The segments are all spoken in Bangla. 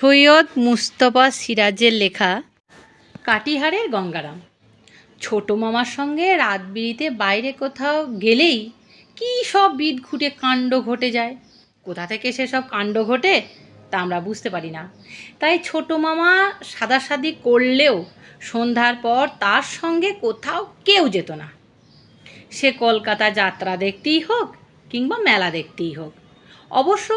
সৈয়দ মুস্তফা সিরাজের লেখা কাটিহারের গঙ্গারাম। ছোটো মামার সঙ্গে রাত বিরিতে বাইরে কোথাও গেলেই কী সব বিদ খুঁটে কাণ্ড ঘটে যায়। কোথা থেকে সেসব কাণ্ড ঘটে তা আমরা বুঝতে পারি না। তাই ছোটো মামা সাদাসাদি করলেও সন্ধ্যার পর তার সঙ্গে কোথাও কেউ যেত না। সে কলকাতা যাত্রা দেখতেই হোক কিংবা মেলা দেখতেই হোক। অবশ্য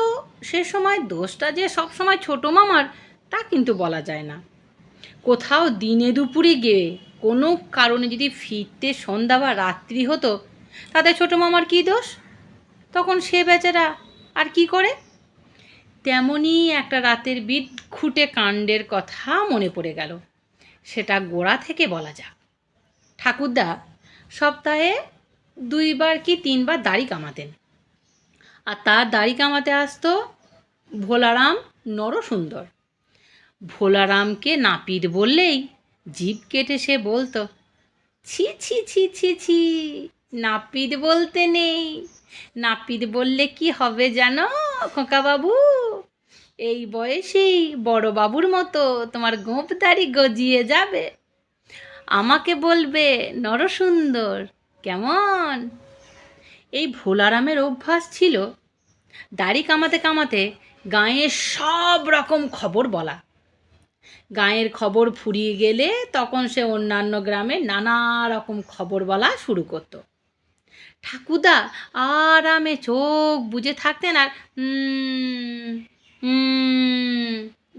সে সময় দোষটা যে সব সময় ছোটো মামার, তা কিন্তু বলা যায় না। কোথাও দিনে দুপুরে গিয়ে কোনো কারণে যদি ফিরতে সন্ধ্যা বা রাত্রি হতো, তাতে ছোটো মামার কী দোষ? তখন সে বেচারা আর কি করে? তেমনই একটা রাতের বিদ খুঁটে কাণ্ডের কথা মনে পড়ে গেল। সেটা গোড়া থেকে বলা যাক। ঠাকুরদা, সপ্তাহে দুইবার কি তিনবার দাড়ি কামাতেন? আর তার দাড়ি কামাতে আসতো ভোলারাম নরসুন্দর। ভোলারামকে নাপিত বললেই জিভ কেটে সে বলতো, ছি ছি ছি ছি ছি, নাপিত বলতে নেই, নাপিত বললে কি হবে জানো খোকাবাবু? এই বয়সেই বড় বাবুর মতো তোমার গোঁপ দাড়ি গজিয়ে যাবে। আমাকে বলবে, নরসুন্দর, কেমন? এই ভোলারামের অভ্যাস ছিল দাড়ি কামাতে কামাতে গাঁয়ের সব রকম খবর বলা। গাঁয়ের খবর ফুরিয়ে গেলে তখন সে অন্যান্য গ্রামে নানা রকম খবর বলা শুরু করত। ঠাকুদা আরামে চোখ বুজে থাকতেন আর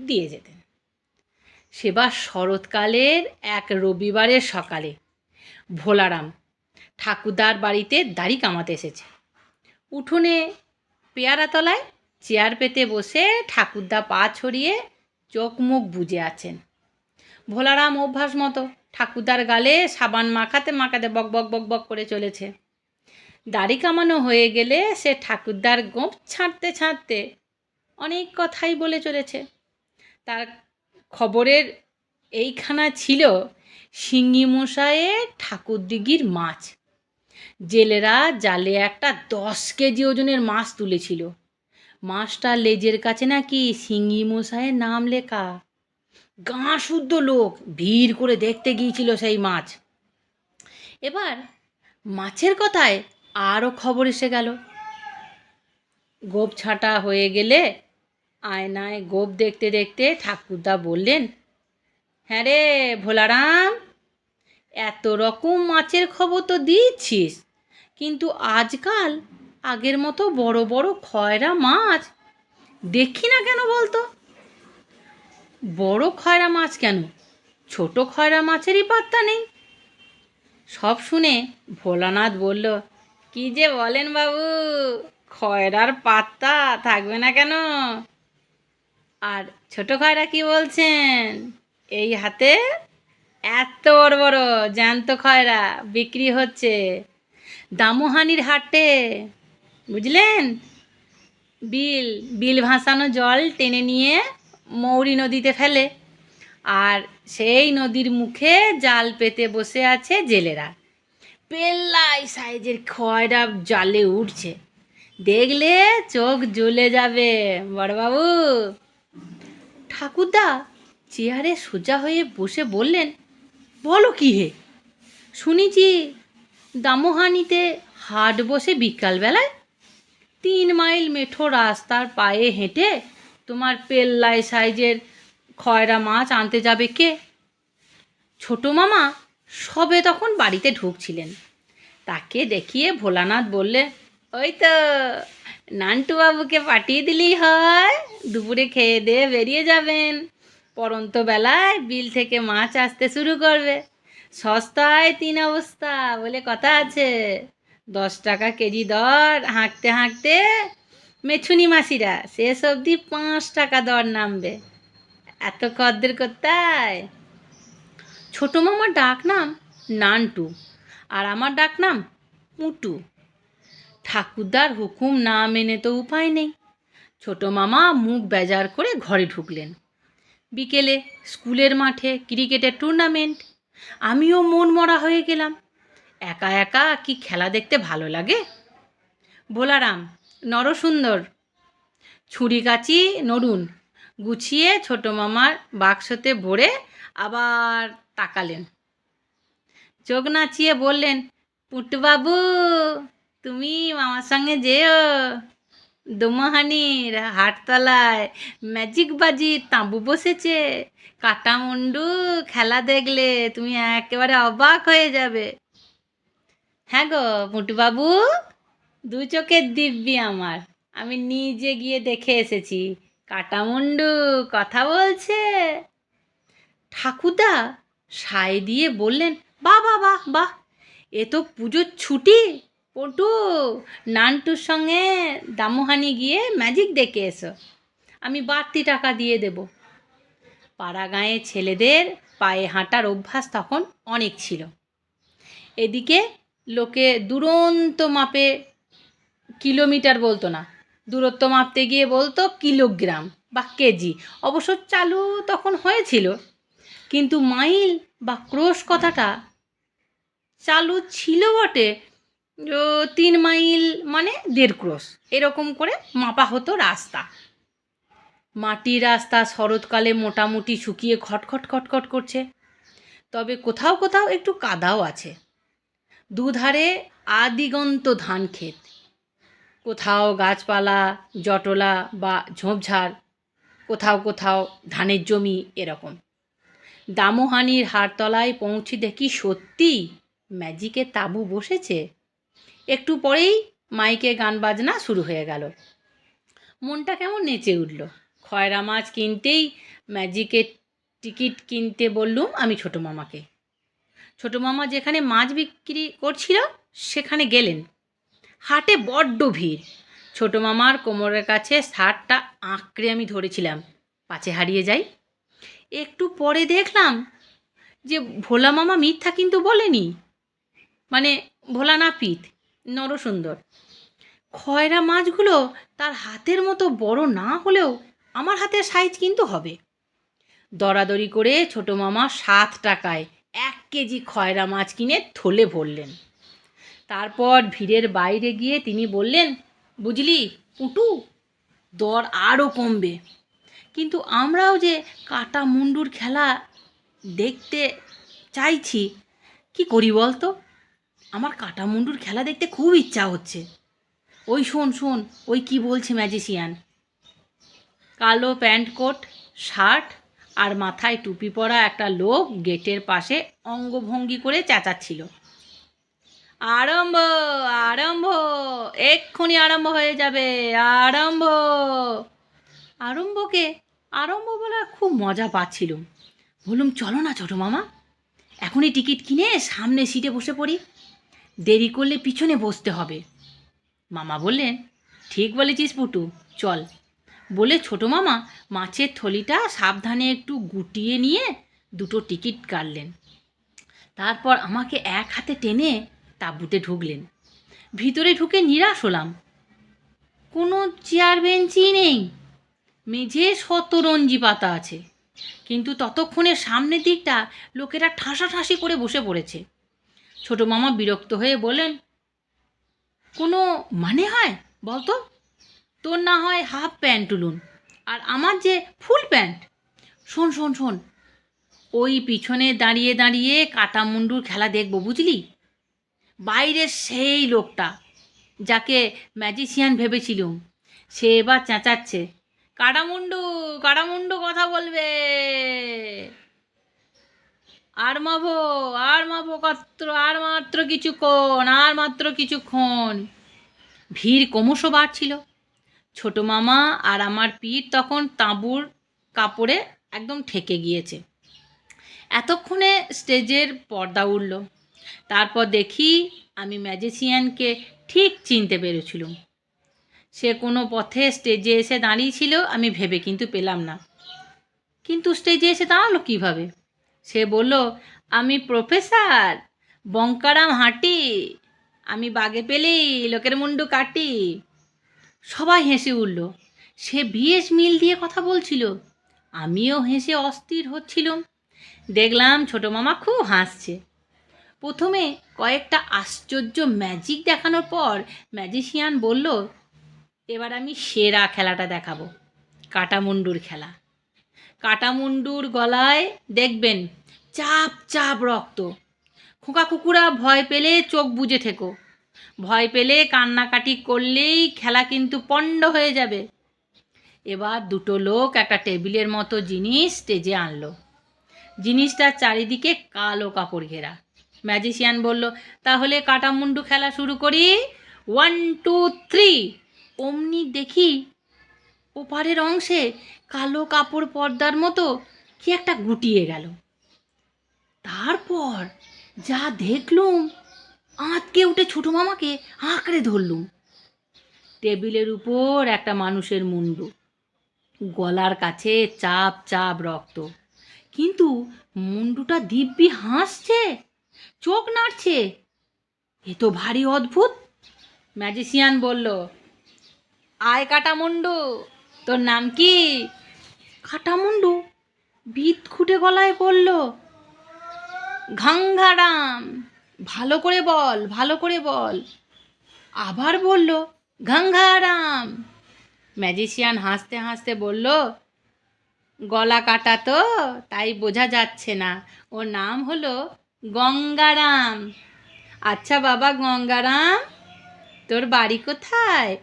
দিয়ে যেতেন। সেবার শরৎকালের এক রবিবারের সকালে ভোলারাম ঠাকুরদার বাড়িতে দাড়ি কামাতে এসেছে। উঠোনে পেয়ারা তলায় চেয়ার পেতে বসে ঠাকুরদা পা ছড়িয়ে চোখ মুখ বুজে আছেন। ভোলারাম অভ্যাস মতো ঠাকুরদার গালে সাবান মাখাতে মাখাতে বক বক বক বক করে চলেছে। দাড়ি কামানো হয়ে গেলে সে ঠাকুরদার গোঁপ ছাঁটতে ছাঁটতে অনেক কথাই বলে চলেছে। তার খবরের এইখানা ছিল শিঙি মশায়ের ঠাকুরদিঘির মাছ। জেলেরা জালে একটা দশ কেজি ওজনের মাছ তুলেছিল। মাছটা লেজের কাছে নাকি শিঙি মশাইয়ের নাম লেখা। গাঁ শুদ্ধ লোক, ভিড় করে দেখতে গিয়েছিল সেই মাছ। এবার মাছের কথায় আরও খবর এসে গেল। গোপ ছাঁটা হয়ে গেলে আয়নায় গোপ দেখতে দেখতে ঠাকুরদা বললেন হ্যাঁ রে ভোলারাম, এত রকম মাছের খবর তো দিচ্ছিস। কিন্তু আজকাল আগের মতো বড় বড় খয়রা মাছ দেখি না কেন বলতো? বড় খয়রা মাছ কেন? ছোট খয়রা মাছেরই পাত্তা নেই। সব শুনে ভোলানাথ বলল, কি যে বলেন বাবু, খয়রার পাত্তা থাকবে না কেন? আর ছোট খয়রা কি বলছেন? এই হাতে এত বড় বড় জ্যান্ত খয়রা বিক্রি হচ্ছে। দামোহানির হাটে। বুঝলেন? বিল বিল ভাসানো জল টেনে নিয়ে মৌরি নদীতে ফেলে। আর সেই নদীর মুখে জাল পেতে বসে আছে জেলেরা। পেল্লাই সাইজের খয়রা জালে উঠছে। দেখলে চোখ জ্বলে যাবে, বড়বাবু। ঠাকুরদা, চেয়ারে সোজা হয়ে বসে বললেন, বলো কি হে? শুনেছি দামোহানিতে হাট বসে বিকালবেলায় তিন মাইল মেঠো রাস্তার পায়ে হেঁটে তোমার পেল্লাই সাইজের খয়রা মাছ আনতে যাবে কে? ছোটো মামা সবে তখন বাড়িতে ঢুকছিলেন। তাকে দেখিয়ে ভোলানাথ বললে, ওই তো নান্টু বাবুকে পাঠিয়ে দিলেই হয়, দুপুরে খেয়ে দিয়ে বেরিয়ে যাবেন। পরন্ত বেলায় বিল থেকে মাছ আসতে শুরু করবে। সস্তায় তিন অবস্থা বলে কথা আছে। দশ টাকা কেজি দর, হাঁকতে হাঁকতে মেছুনি মাসিরা, শেষ অবধি পাঁচ টাকা দর নামবে। এত কদ্দের কোথায় ছোটো মামার ডাক নাম নান্টু আর আমার ডাক নাম ঠাকুরদার হুকুম না মেনে তো উপায় নেই। ছোটো মামা মুখ বেজার করে ঘরে ঢুকলেন। বিকেলে স্কুলের মাঠে ক্রিকেটের টুর্নামেন্ট আমিও মন মরা হয়ে গেলাম। একা একা কি খেলা দেখতে ভালো লাগে? ভোলারাম, নরসুন্দর। ছুরি কাচি নড়ুন গুছিয়ে ছোট মামার বাক্সতে ভরে আবার তাকালেন। চোখ নাচিয়ে বললেন, পুটুবাবু, তুমি মামার সঙ্গে যেও। দোমাহানির হাটতলায় ম্যাজিক বাজি, তাঁবু বসেছে। কাটা মুন্ডু খেলা দেখলে তুমি একেবারে অবাক হয়ে যাবে। হ্যাঁ গো পুটুবাবু দু চোখের দিব্যি আমার। আমি নিজে গিয়ে দেখে এসেছি। কাটামুন্ডু কথা বলছে। ঠাকুরদা সায় দিয়ে বললেন, বাহ বাহ বাহ বাহ, এ তো পুজোর ছুটি। পটু নানটুর সঙ্গে দামোহানি গিয়ে ম্যাজিক দেখে এসো। আমি বাড়তি টাকা দিয়ে দেব। পাড়া গাঁয়ে ছেলেদের পায়ে হাঁটার অভ্যাস তখন অনেক ছিল। এদিকে লোকে দুরন্ত মাপে কিলোমিটার বলতো না, দূরত্ব মাপতে গিয়ে বলতো কিলোগ্রাম বা কেজি। অবশ্য চালু তখন হয়েছিল, কিন্তু মাইল বা ক্রোশ কথাটা চালু ছিল বটে তিন মাইল মানে দেড় ক্রোশ। এরকম করে মাপা হতো রাস্তা। মাটির রাস্তা শরৎকালে মোটামুটি শুকিয়ে খটখট খটখট করছে। তবে কোথাও কোথাও একটু কাদাও আছে। দুধারে আদিগন্ত ধান ক্ষেত। কোথাও গাছপালা, জটলা বা ঝোপঝাড়, কোথাও কোথাও ধানের জমি এরকম। দামোহানির হারতলায় পৌঁছে দেখি সত্যি ম্যাজিকের তাঁবু বসেছে। একটু পরেই মাইকে গান বাজনা শুরু হয়ে গেল। মনটা কেমন নেচে উঠল। খয়রা মাছ কিনতেই ম্যাজিকের টিকিট কিনতে বললুম আমি ছোটো মামাকে। ছোটো মামা যেখানে মাছ বিক্রি করছিল সেখানে গেলেন। হাটে বড্ড ভিড়। ছোটো মামার কোমরের কাছে শার্টটা আঁকড়ে আমি ধরেছিলাম। পাছে হারিয়ে যাই। একটু পরে দেখলাম যে ভোলা মামা মিথ্যা কিন্তু বলেনি। মানে ভোলা না নাপিত। নরসুন্দর। খয়রা মাছগুলো তার হাতের মতো বড় না হলেও আমার হাতের সাইজ কিন্তু হবে। দরাদরি করে ছোটো মামা সাত টাকায় এক কেজি খয়রা মাছ কিনে থলে ভরলেন। তারপর ভিড়ের বাইরে গিয়ে তিনি বললেন, বুঝলি পুটু, দর আরও কমবে। কিন্তু আমরাও যে কাটা মুন্ডুর খেলা দেখতে চাইছি, কি করি বলতো? আমার কাটা মুন্ডুর খেলা দেখতে খুব ইচ্ছা হচ্ছে। ওই শোন শোন, ওই কি বলছে ম্যাজিশিয়ান কালো প্যান্ট কোট, শার্ট আর মাথায় টুপি পরা একটা লোক গেটের পাশে অঙ্গভঙ্গি করে চেঁচাচ্ছিল। আরম্ভ আরম্ভ, এক্ষুনি আরম্ভ হয়ে যাবে, আরম্ভ। আরম্ভকে আরম্ভ বলার খুব মজা পাচ্ছিলুম। বলুম, চলো না ছোটো মামা, এখনই টিকিট কিনে সামনে সিটে বসে পড়ি। দেরি করলে পিছনে বসতে হবে। মামা বললেন, ঠিক বলেছিস পুটু, চল। বলে ছোটো মামা মাছের থলিটা সাবধানে একটু গুটিয়ে নিয়ে দুটো টিকিট কাটলেন। তারপর আমাকে এক হাতে টেনে তাঁবুতে ঢুকলেন। ভিতরে ঢুকে নিরাশ হলাম। কোনো চেয়ার বেঞ্চই নেই। মেঝে শতরঞ্জি পাতা আছে। কিন্তু ততক্ষণে সামনের দিকটা লোকেরা ঠাসাঠাসি করে বসে পড়েছে। ছোটো মামা বিরক্ত হয়ে বলেন, কোনো মানে হয় বলতো? তোর না হয় হাফ প্যান্ট তুলুন আর আমার যে ফুল প্যান্ট। শোন শোন শোন, ওই পিছনে দাঁড়িয়ে দাঁড়িয়ে কাটা মুন্ডুর খেলা দেখব, বুঝলি? বাইরের সেই লোকটা যাকে ম্যাজিশিয়ান ভেবেছিলুম, সে এবার চেঁচাচ্ছে কাটামুন্ডু কাটামুন্ডু কথা বলবে। আর মাভো আর মাভো মাত্র আর মাত্র কিছুক্ষণ, আর মাত্র কিছুক্ষণ। ভিড় ক্রমশ বাড়ছিল। ছোট মামা আর আমার পিঠ তখন তাঁবুর কাপড়ে একদম ঠেকে গিয়েছে। এতক্ষণে স্টেজের পর্দা উঠল তারপর দেখি আমি ম্যাজিশিয়ানকে ঠিক চিনতে পেরেছিলুম। সে কোনো পথে স্টেজে এসে দাঁড়িয়েছিল আমি ভেবে কিন্তু পেলাম না। কিন্তু স্টেজে এসে দাঁড়াল কীভাবে? সে বলল, আমি প্রফেসর, বঙ্কারাম হাঁটি, আমি বাগে পেলেই লোকের মুন্ডু কাটি। সবাই হেসে উঠল। সে বিএস মিল দিয়ে কথা বলছিল। আমিও হেসে অস্থির হচ্ছিলাম। দেখলাম ছোটো মামা খুব হাসছে। প্রথমে কয়েকটা আশ্চর্য ম্যাজিক দেখানোর পর ম্যাজিশিয়ান বলল, এবার আমি সেরা খেলাটা দেখাবো কাটামুন্ডুর খেলা। কাটামুন্ডুর গলায় দেখবেন চাপ চাপ রক্ত। খোকা কুকুরা ভয় পেলে চোখ বুজে থেকো। ভয় পেলে কান্নাকাটি করলেই খেলা কিন্তু পণ্ড হয়ে যাবে। এবার দুটো লোক একটা টেবিলের মতো জিনিস স্টেজে আনলো। জিনিসটার চারিদিকে কালো কাপড় ঘেরা। ম্যাজিশিয়ান বলল, তাহলে কাটামুন্ডু খেলা শুরু করি। One, two, three. অমনি দেখি ওপারের অংশে কালো কাপড় পর্দার মতো কি একটা গুটিয়ে গেল। তারপর যা দেখলুম, আঁতকে উঠে ছোটো মামাকে আঁকড়ে ধরলুম। টেবিলের উপর একটা মানুষের মুন্ডু। গলার কাছে চাপ চাপ রক্ত। কিন্তু মুন্ডুটা দিব্যি হাসছে, চোখ নাড়ছে। এ তো ভারী অদ্ভুত, ম্যাজিশিয়ান বলল, আয় কাটামুন্ডু তোর নাম কি? কাটামুন্ডু। বিদ খুঁটে গলায় বলল ঘাঙ্গারাম ভালো করে বল, ভালো করে বল। আবার বলল ঘাঙ্গারাম ম্যাজিশিয়ান হাসতে হাসতে বলল, গলা কাটা তো, তাই বোঝা যাচ্ছে না। ওর নাম হলো গঙ্গারাম। আচ্ছা বাবা, গঙ্গারাম, তোর বাড়ি কোথায়?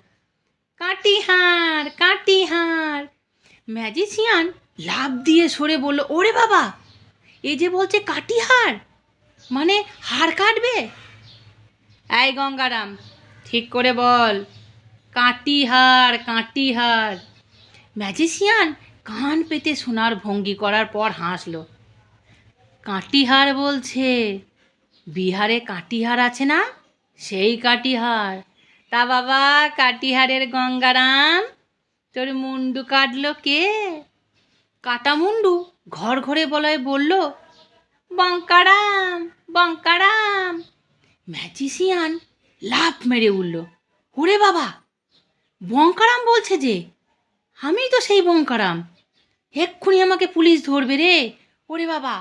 কাটিহার কাটিহার। ম্যাজিশিয়ান লাভ দিয়ে সরে বলল, ওরে বাবা, এ যে বলছে কাটিহার মানে হাড় কাটবে? এই গঙ্গারাম, ঠিক করে বল, কাটিহার কাটিহার। ম্যাজিশিয়ান কান পেতে সোনার ভঙ্গি করার পর হাসল। কাটিহার বলছে, বিহারে কাটিহার আছে না? সেই কাটিহার। তা বাবা, কাটিহারের গঙ্গারাম, তোর মুন্ডু কাটলো কে? কাটা মুন্ডু? ঘর ঘরে বলায় বলল, বঙ্কারাম বঙ্কারাম। ম্যাজিশিয়ান লাফ মেরে উঠল, ওরে বাবা, বঙ্কারাম বলছে যে, আমি তো সেই বঙ্কারাম। এক্ষুনি আমাকে পুলিশ ধরবে রে। ওরে বাবা,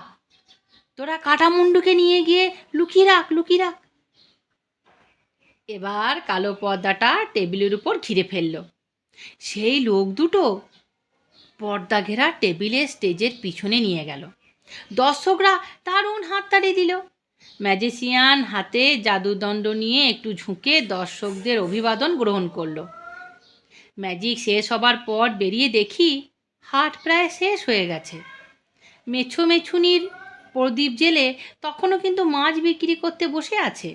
তোরা কাটামুন্ডুকে নিয়ে গিয়ে লুকিয়ে রাখ লুকিয়ে রাখ। এবার কালো পর্দাটা টেবিলের উপর ঘিরে ফেলল। সেই লোক দুটো পর্দা ঘেরা টেবিলে স্টেজের পিছনে নিয়ে গেল। দর্শকরা দারুণ হাততালি দিল। ম্যাজিশিয়ান হাতে জাদুদণ্ড নিয়ে একটু ঝুঁকে দর্শকদের অভিবাদন গ্রহণ করল। ম্যাজিক শেষ হবার পর বেরিয়ে দেখি হাট প্রায় শেষ হয়ে গেছে। মেছো মেছুনির প্রদীপ জেলে তখনও কিন্তু মাছ বিক্রি করতে বসে আছে।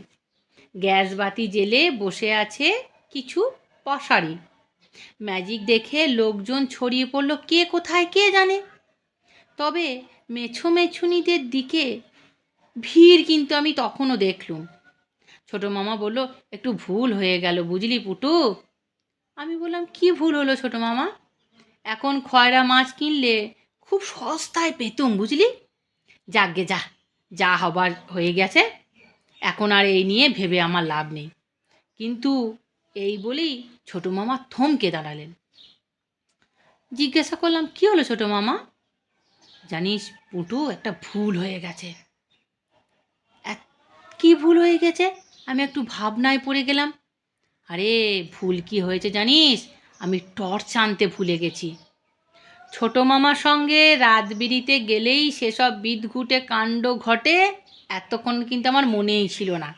গ্যাস বাতি জেলে বসে আছে কিছু পশারি। ম্যাজিক দেখে লোকজন ছড়িয়ে পড়ল, কে কোথায়, কে জানে? তবে মেছো মেছুনিদের দিকে ভিড় কিন্তু আমি তখনও দেখলুম। ছোট মামা বলল, একটু ভুল হয়ে গেল, বুঝলি পুটু? আমি বললাম, কি ভুল হলো ছোট মামা? এখন খয়রা মাছ কিনলে খুব সস্তায় পেতুম, বুঝলি? যাকগে যা যা হবার হয়ে গেছে। এখন আর এই নিয়ে ভেবে আমার লাভ নেই। কিন্তু এই বলেই ছোট মামা থমকে দাঁড়ালেন। জিজ্ঞাসা করলাম, কি হলো ছোট মামা? জানিস পুটু, একটা ভুল হয়ে গেছে। কি ভুল হয়ে গেছে? আমি একটু ভাবনায় পড়ে গেলাম। আরে, ভুল কি হয়েছে জানিস? আমি টর্চ আনতে ভুলে গেছি। ছোট মামার সঙ্গে রাত বিড়িতে গেলেই সেসব বিদঘুটে কাণ্ড ঘটে? এতক্ষণ কিন্তু আমার মনেই ছিল না।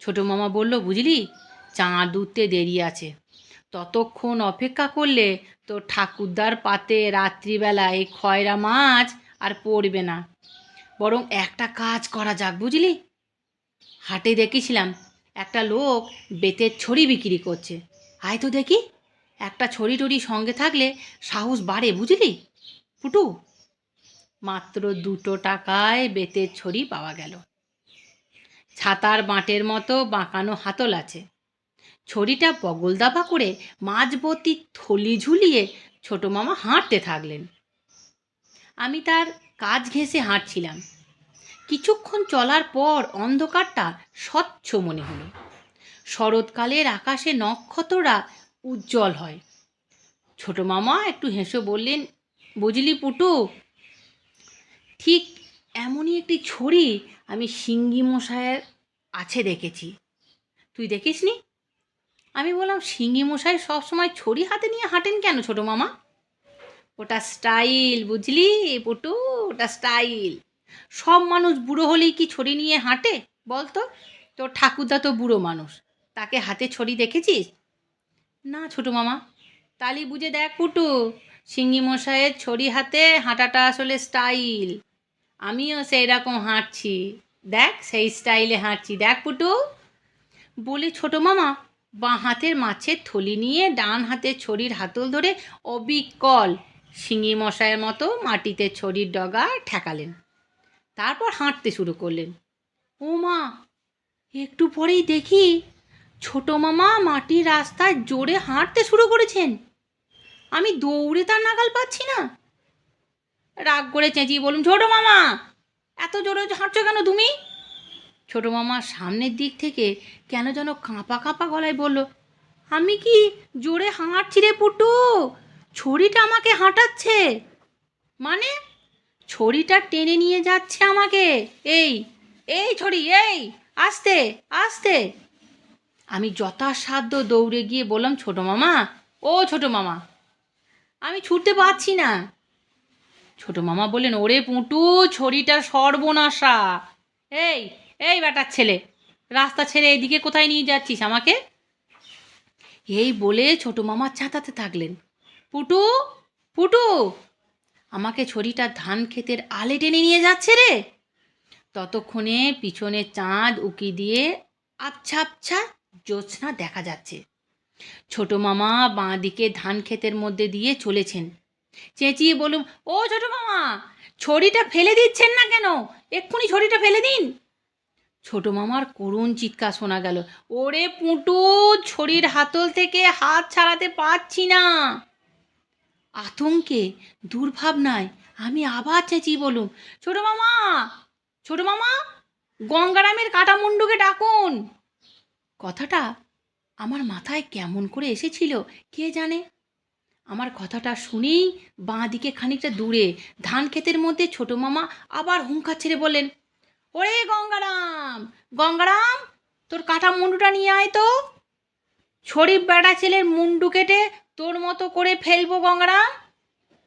ছোট মামা বলল, বুঝলি চাঁদ উঠতে দেরি আছে। ততক্ষণ অপেক্ষা করলে তো ঠাকুরদার পাতে রাত্রিবেলা এই খয়রা মাছ আর পড়বে না। বরং একটা কাজ করা যাক, বুঝলি? হাটে দেখেছিলাম, একটা লোক বেতের ছড়ি বিক্রি করছে। আয় তো দেখি, একটা ছড়ি টড়ি সঙ্গে থাকলে সাহস বাড়ে, বুঝলি? ফুটু মাত্র দুটো টাকায় বেতের ছড়ি পাওয়া গেল। ছাতার বাঁটের মতো বাঁকানো হাতল আছে। ছড়িটা বগল দাবা করে মাঝবর্তী থলি ঝুলিয়ে ছোট মামা হাঁটতে থাকলেন। আমি তার কাজ ঘেঁষে হাঁটছিলাম। কিছুক্ষণ চলার পর অন্ধকারটা স্বচ্ছ মনে হলো। শরৎকালের আকাশে নক্ষত্ররা উজ্জ্বল হয়। ছোট মামা একটু হেসে বললেন, বুঝলি পুটু ঠিক এমনই একটি ছড়ি আমি সিঙ্গি মশায়ের আছে দেখেছি। তুই দেখিসনি? আমি বললাম, সিঙ্গি মশাই সবসময় ছড়ি হাতে নিয়ে হাঁটেন কেন ছোট মামা? ওটা স্টাইল, বুঝলি পুটু, ওটা স্টাইল। সব মানুষ বুড়ো হলেই কি ছড়ি নিয়ে হাঁটে, বলতো? তোর ঠাকুরদা তো বুড়ো মানুষ, তাকে হাতে ছড়ি দেখেছিস? না ছোটো মামা, তালি বুঝে দেখ পুটু, সিঙ্গি মশাইয়ের ছড়ি হাতে হাঁটাটা আসলে স্টাইল। আমিও সেই রকম হাঁটছি। দেখ সেই স্টাইলে হাঁটছি। দেখ পুটু। বলে, ছোটো মামা, বাঁ হাতের মাছের থলি নিয়ে ডান হাতের ছড়ির হাতল ধরে অবিকল শিঙি মশাইয়ের মতো মাটিতে ছড়ির ডগা ঠেকালেন। তারপর হাঁটতে শুরু করলেন। ও মা, একটু পরেই দেখি ছোট মামা মাটির রাস্তায় জোরে হাঁটতে শুরু করেছেন। আমি দৌড়ে তার নাগাল পাচ্ছি না। রাগ করে চেঁচিয়ে বলুন, ছোট মামা, এত জোরে হাঁটছো কেন তুমি? ছোট মামা সামনের দিক থেকে কেন যেন কাঁপা কাঁপা গলায় বলল, আমি কি জোরে হাঁটছি রে পুটু? ছড়িটা আমাকে হাঁটাচ্ছে। মানে? ছড়িটা টেনে নিয়ে যাচ্ছে আমাকে। এই এই ছড়ি এই, আস্তে আস্তে। আমি যথাসাধ্য দৌড়ে গিয়ে বললাম, ছোট মামা, ও ছোট মামা, আমি ছুটতে পারছি না। ছোট মামা বললেন, ওরে পুটু, ছড়িটা সর্বনাশা। এই এই বেটার ছেলে, রাস্তা ছেড়ে এদিকে কোথায় নিয়ে যাচ্ছিস আমাকে? এই বলে ছোট মামা চাঁতাতে থাকলেন। পুটু পুটু, আমাকে ছড়িটা ধান ক্ষেতের আলে টেনে নিয়ে যাচ্ছে রে? ততক্ষণে পিছনে চাঁদ উকি দিয়ে আবছা আবছা জ্যোৎস্না দেখা যাচ্ছে। ছোট মামা বাঁ দিকে ধান ক্ষেতের মধ্যে দিয়ে চলেছেন। চেঁচিয়ে বলুন ও ছোট মামা, ছড়িটা ফেলে দিচ্ছেন না কেন? এক্ষুনি ছড়িটা ফেলে দিন। ছোট মামার করুণ চিৎকার শোনা গেল, ওরে পুটু, ছড়ির হাতল থেকে হাত ছাড়াতে পারছি না। আতঙ্কে, দুর্ভাবনায় আমি আবার চেঁচিয়ে বলুম, ছোট মামা ছোট মামা, গঙ্গারামের কাটা মুন্ডুকে ডাকুন। কথাটা আমার মাথায় কেমন করে এসেছিল, কে জানে? আমার কথাটা শুনেই বাঁ দিকে খানিকটা দূরে ধান ক্ষেতের মধ্যে ছোট মামা আবার হুঙ্কার ছেড়ে বললেন, ওরে গঙ্গারাম গঙ্গারাম, তোর কাটা মুন্ডুটা নিয়ে আয় তো। শরীফ বেড়া ছেলের মুন্ডু কেটে তোর মতো করে ফেলব গঙ্গারাম।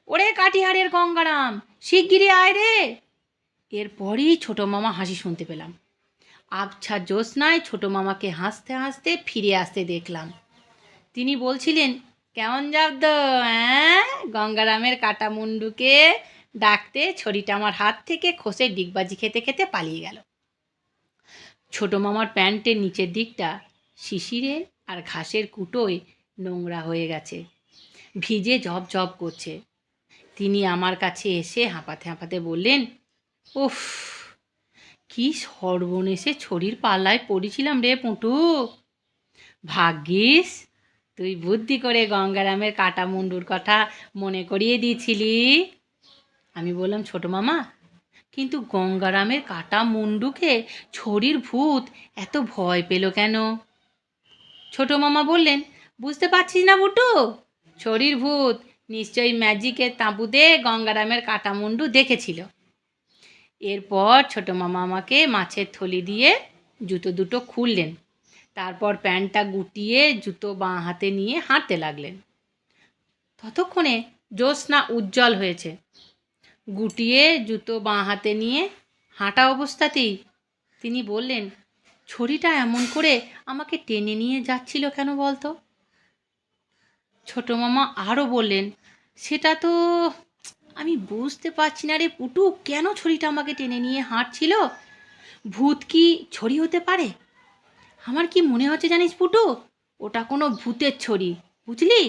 ওরে কাটিহারের গঙ্গারাম শিগগিরি আয় রে। এরপরই ছোট মামা হাসি শুনতে পেলাম। আবছা জ্যোৎস্নায় ছোট মামাকে হাসতে হাসতে ফিরে আসতে দেখলাম। তিনি বলছিলেন কেমন যাবদ হ্যাঁ গঙ্গারামের কাটা মুন্ডুকে ডাকতে ছড়িটা আমার হাত থেকে খসে ডিগবাজি খেতে খেতে পালিয়ে গেল। ছোট মামার প্যান্টের নিচের দিকটা শিশিরে আর ঘাসের কুটোয় নোংরা হয়ে গেছে। ভিজে জব জব করছে। তিনি আমার কাছে এসে হাঁপাতে হাঁপাতে বললেন, উফ, কি সর্বনেশে ছড়ির পাল্লায় পড়েছিলাম রে পুঁটু। ভাগ্যিস তুই বুদ্ধি করে গঙ্গারামের কাটা মুন্ডুর কথা মনে করিয়ে দিয়েছিলি? আমি বললাম, ছোট মামা, কিন্তু গঙ্গারামের কাটা মুন্ডুকে ছড়ির ভূত এত ভয় পেল কেন? ছোট মামা বললেন, বুঝতে পারছিস না বুটু ছড়ির ভূত নিশ্চয়ই ম্যাজিকের তাঁবুতে গঙ্গারামের কাটা মুন্ডু দেখেছিল। এরপর ছোট মামা আমাকে মাছের থলি দিয়ে জুতো দুটো খুললেন। তারপর প্যান্টটা গুটিয়ে জুতো বাঁ হাতে নিয়ে হাঁটতে লাগলেন। ততক্ষণে জ্যোৎস্না উজ্জ্বল হয়েছে। গুটিয়ে জুতো বাঁ হাতে নিয়ে হাঁটা অবস্থাতেই তিনি বললেন ছড়িটা এমন করে আমাকে টেনে নিয়ে যাচ্ছিল কেন বলতো? ছোট মামা আরও বললেন, সেটা তো আমি বুঝতে পারছি না রে পুটু, কেন ছড়িটা আমাকে টেনে নিয়ে হাঁটছিল? ভূত কি ছড়ি হতে পারে? আমার কি মনে হচ্ছে জানিস পুটু ওটা কোনো ভূতের ছড়ি, বুঝলি?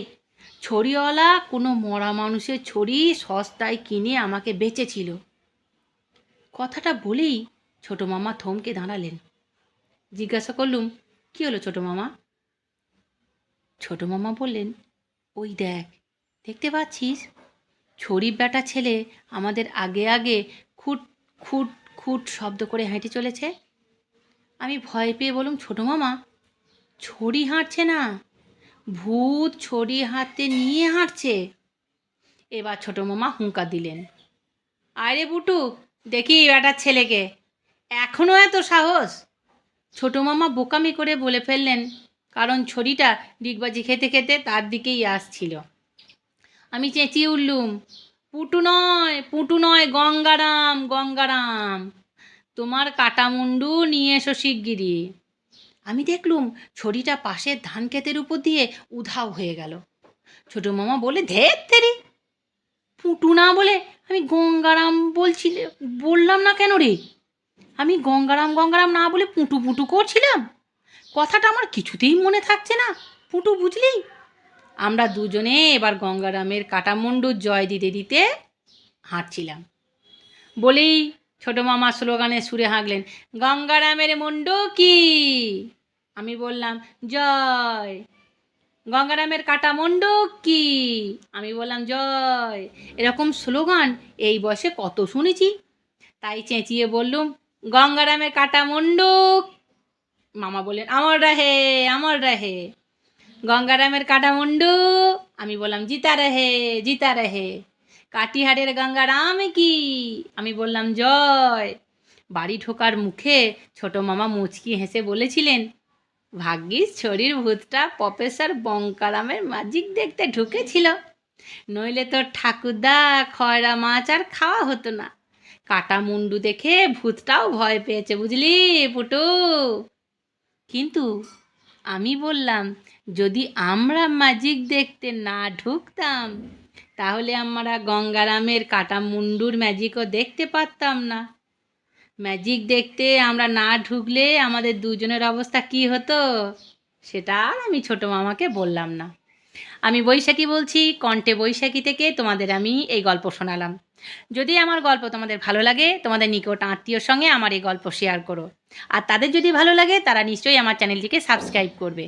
ছড়িওয়ালা কোনো মরা মানুষের ছড়ি সস্তায় কিনে আমাকে বেচেছিল। কথাটা বলেই ছোট মামা থমকে দাঁড়ালেন। জিজ্ঞাসা করলুম, কি হলো ছোট মামা? ছোট মামা বললেন, ওই দেখ, দেখতে পাচ্ছিস? ছড়ি বেটা ছেলে আমাদের আগে আগে খুট খুট খুট শব্দ করে হেঁটে চলেছে। আমি ভয় পেয়ে বলুম, ছোটো মামা, ছড়ি হাঁটছে না। ভূত ছড়ি হাতে নিয়ে হাঁটছে। এবার ছোটো মামা হুঙ্কা দিলেন, আরে বুটু, দেখি বেটার ছেলেকে এখনও এত সাহস? ছোটো মামা বোকামি করে বলে ফেললেন, কারণ ছড়িটা ডিগবাজি খেতে খেতে তার দিকেই আসছিল। আমি চেঁচিয়ে উঠলুম, পুটু নয় পুটু নয়, গঙ্গারাম গঙ্গারাম। তোমার কাটা মুন্ডু নিয়ে এসো শিগগিরি আমি দেখলুম ছড়িটা পাশের ধান ক্ষেতের উপর দিয়ে উধাও হয়ে গেল। ছোটো মামা বলে, ধের তেরি। পুটু না বলে আমি গঙ্গারাম বলছিল, বললাম না কেন রে? আমি গঙ্গারাম গঙ্গারাম না বলে পুটু পুটু করছিলাম। কথাটা আমার কিছুতেই মনে থাকছে না। পুটু, বুঝলি? আমরা দুজনে এবার গঙ্গারামের কাটামুন্ডুর জয় দিতে দিতে হাঁটছিলাম। বলেই ছোটো মামা স্লোগানে সুরে হাঁকলেন, গঙ্গারামের মুন্ডু কি? আমি বললাম, জয়। গঙ্গারামের কাটা মুন্ডু কি? আমি বললাম, জয়। এরকম স্লোগান এই বয়সে কত শুনেছি। তাই চেঁচিয়ে বললুম, গঙ্গারামের কাটা মুন্ডুক মামা বললেন, আমার রাহে আমার রাহে। গঙ্গারামের কাটা মুন্ডু? আমি বললাম, জিতা রাহে জিতা রাহে। কাটিহারের গঙ্গারাম কি? আমি বললাম, জয়। বাড়ি ঢোকার মুখে ছোট মামা মুচকি হেসে বলেছিলেন, ভাগ্যিস ছড়ির ভূতটা প্রফেসর বঙ্কারামের ম্যাজিক দেখতে ঢুকেছিল। নইলে তোর ঠাকুরদা খয়রা মাছ আর খাওয়া হতো না। কাটা মুন্ডু দেখে ভূতটাও ভয় পেয়েছে, বুঝলি, পুটু? কিন্তু আমি বললাম, যদি আমরা ম্যাজিক দেখতে না ঢুকতাম তাহলে আমরা গঙ্গারামের কাটা মুন্ডুর ম্যাজিকও দেখতে পারতাম না। ম্যাজিক দেখতে আমরা না ঢুকলে আমাদের দুজনের অবস্থা কি হতো? সেটা আর আমি ছোটো মামাকে বললাম না। আমি বৈশাখী বলছি, কণ্ঠে বৈশাখী থেকে তোমাদের আমি এই গল্প শোনালাম। যদি আমার গল্প তোমাদের ভালো লাগে, তোমাদের নিকট আত্মীয়র সঙ্গে আমার এই গল্প শেয়ার করো। আর তাদের যদি ভালো লাগে, তারা নিশ্চয়ই আমার চ্যানেলটিকে সাবস্ক্রাইব করবে।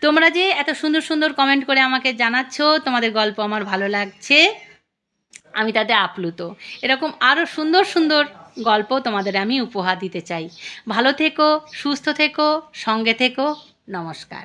তোমরা যে এত সুন্দর সুন্দর কমেন্ট করে আমাকে জানাচ্ছ, তোমাদের গল্প আমার ভালো লাগছে, আমি তাতে আপ্লুত। এরকম আরও সুন্দর সুন্দর গল্প তোমাদের আমি উপহার দিতে চাই। ভালো থেকো, সুস্থ থেকো, সঙ্গে থেকো, নমস্কার।